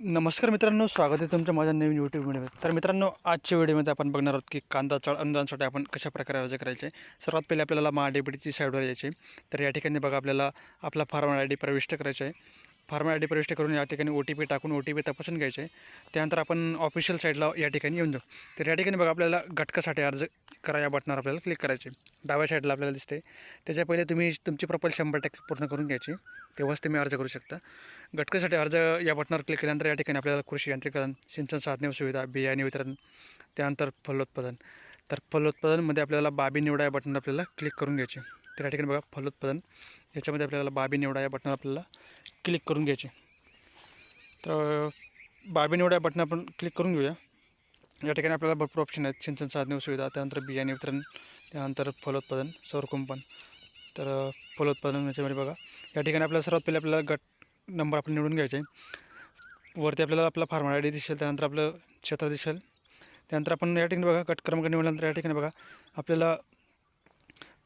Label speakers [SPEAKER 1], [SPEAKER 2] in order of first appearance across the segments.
[SPEAKER 1] नमस्कार मित्रांनो स्वागत आहे तुमच्या माझ्या नवीन यूट्यूब व्हिडिओमध्ये तर मित्रांनो आजच्या व्हिडिओमध्ये आपण बघणार आहोत की कांदा चाळ अनुदानासाठी आपण कशा प्रकारे अर्ज करायचे. सर्वात पहिले आपल्याला महाडेबीटीची साईडवर यायचे तर या ठिकाणी बघा आपल्याला आपला फार्मर आय डी प्रविष्ट करायचा आहे. फार्मर आय डी प्रविष्ट करून या ठिकाणी ओ टी पी टाकून ओ टी पी तपासून घ्यायचे त्यानंतर आपण ऑफिशियल साईडला या ठिकाणी येऊन जाऊ. तर या ठिकाणी बघा आपल्याला घटकासाठी अर्ज करा या बटनावर आपल्याला क्लिक करायचे. डाव्या साईडला आपल्याला दिसते त्याच्या पहिले तुम्ही तुमची प्रोफाईल शंभर टक्के पूर्ण करून घ्यायची. तेव्हाच तुम्ही अर्ज करू शकता. घटकासाठी अर्ज या बटनावर क्लिक केल्यानंतर या ठिकाणी आपल्याला कृषी यांत्रिकरण सिंचन साधने सुविधा बियाणे वितरण त्यानंतर फलोत्पादन. तर फलोत्पादनमध्ये आपल्याला बाबी निवडा या बटनावर आपल्याला क्लिक करून घ्यायचे. तर या ठिकाणी बघा फलोत्पादन. याच्यामध्ये आपल्याला बाबी निवडा या बटनावर आपल्याला क्लिक करून घ्यायचे. तर बाबी निवडा या बटन आपण क्लिक करून घेऊया. या ठिकाणी आपल्याला भरपूर ऑप्शन आहेत. सिंचन साधने व सुविधा त्यानंतर बियाणे वितरण त्यानंतर फलोत्पादन सौरकुंपण. तर फलोत्पादन याच्यामध्ये बघा या ठिकाणी आपल्याला सर्वात पहिले आपल्याला गट नंबर आपण निवडून घ्यायचे. वरती आपल्याला आपला फार्मर आय डी दिसेल त्यानंतर आपलं क्षेत्र दिसेल. त्यानंतर आपण या ठिकाणी बघा गट क्रमांक निवडल्यानंतर या ठिकाणी बघा आपल्याला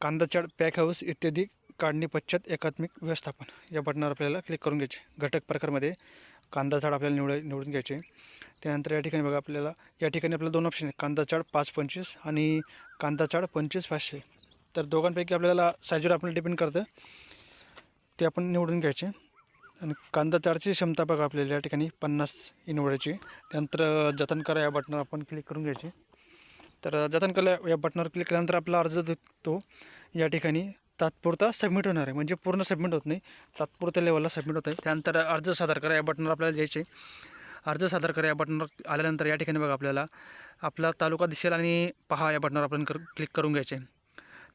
[SPEAKER 1] कांदाचाड पॅक हाऊस इत्यादी काढणी पश्चात एकात्मिक व्यवस्थापन या बटनावर आपल्याला क्लिक करून घ्यायचे. घटक प्रकारमध्ये कांदा झाड आपल्याला निवड निवडून घ्यायचे. त्यानंतर या ठिकाणी बघा आपल्याला या ठिकाणी आपल्याला दोन ऑप्शन आहेत. कांदा चाड पाच पंचवीस आणि कांदा चाड पंचवीस पाचशे. तर दोघांपैकी आपल्याला साईजवर आपल्याला डिपेंड करतं. ते आपण निवडून घ्यायचे. आणि कांदा चाडची क्षमता बघा आपल्याला या ठिकाणी पन्नास ही निवडायची. त्यानंतर जतन करा या बटनावर आपण क्लिक करून घ्यायचे. तर जतन करा या बटनावर क्लिक केल्यानंतर आपला अर्ज देतो. तो या ठिकाणी तात्पुरता सबमिट होणार आहे. म्हणजे पूर्ण सबमिट होत नाही. तात्पुरत्या लेवलला सबमिट होत आहे. त्यानंतर अर्ज सादर करा. या बटनवर आपल्याला द्यायचे अर्ज सादर करा. या बटनवर आल्यानंतर या ठिकाणी बघा आपल्याला. आपला तालुका दिसेल आणि पहा या बटनावर आपण कर क्लिक करून घ्यायचे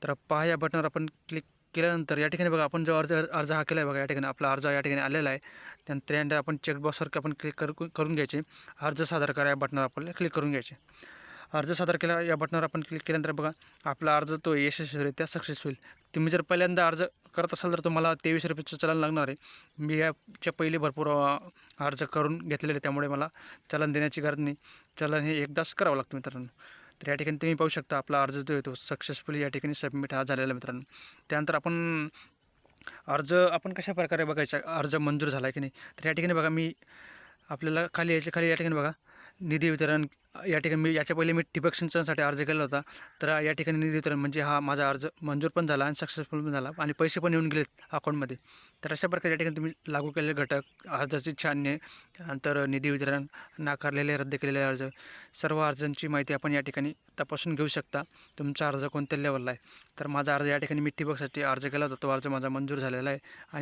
[SPEAKER 1] तर पहा या बटनावर आपण क्लिक केल्यानंतर या ठिकाणी बघा आपण जो अर्ज अर्ज हा केला आहे बघा या ठिकाणी. आपला अर्ज या ठिकाणी आलेला आहे. त्यानंतर आपण चेकबॉक्सवर आपण क्लिक करू करून घ्यायचे अर्ज सादर करा या बटनावर आपल्याला क्लिक करून घ्यायचे अर्ज सादर केला या बटनावर आपण क्लिक केल्यानंतर बघा आपला अर्ज तो यशस्वीरित्या सक्सेस होईल. तुम्ही जर पहिल्यांदा अर्ज करत असाल तर तुम्हाला तेवीस रुपयाचं चलन लागणार आहे. मी याच्या पहिले भरपूर अर्ज करून घेतलेले आहे, त्यामुळे मला चलन देण्याची गरज नाही. चलन हे एकदाच करावं लागतं मित्रांनो. तर या ठिकाणी तुम्ही पाहू शकता आपला अर्ज जो येतो सक्सेसफुली या ठिकाणी सबमिट हा झालेला आहे मित्रांनो. त्यानंतर आपण अर्ज आपण कशा प्रकारे बघायचा? अर्ज मंजूर झाला आहे की नाही? तर या ठिकाणी बघा मी आपल्याला खाली यायच्या खाली या ठिकाणी बघा. निधी वितरण या ठिकाणी मी याच्या पहिले मी ठिबक सिंचनासाठी अर्ज केला होता. तर या ठिकाणी निधी वितरण म्हणजे हा माझा अर्ज मंजूर पण झाला आणि सक्सेसफुल पण झाला आणि पैसे पण येऊन गेलेत अकाउंटमध्ये तर अशा प्रकारे या ठिकाणी तुम्ही लागू केलेले घटक अर्जाची छानने नंतर निधी वितरण नाकारलेले रद्द केलेले अर्ज सर्व अर्जांची माहिती आपण या ठिकाणी तपासून घेऊ शकता. तुमचा अर्ज कोणत्या लेवलला आहे? तर माझा अर्ज या ठिकाणी मी ठिबकसाठी अर्ज केला होता. तो अर्ज माझा मंजूर झालेला आहे आणि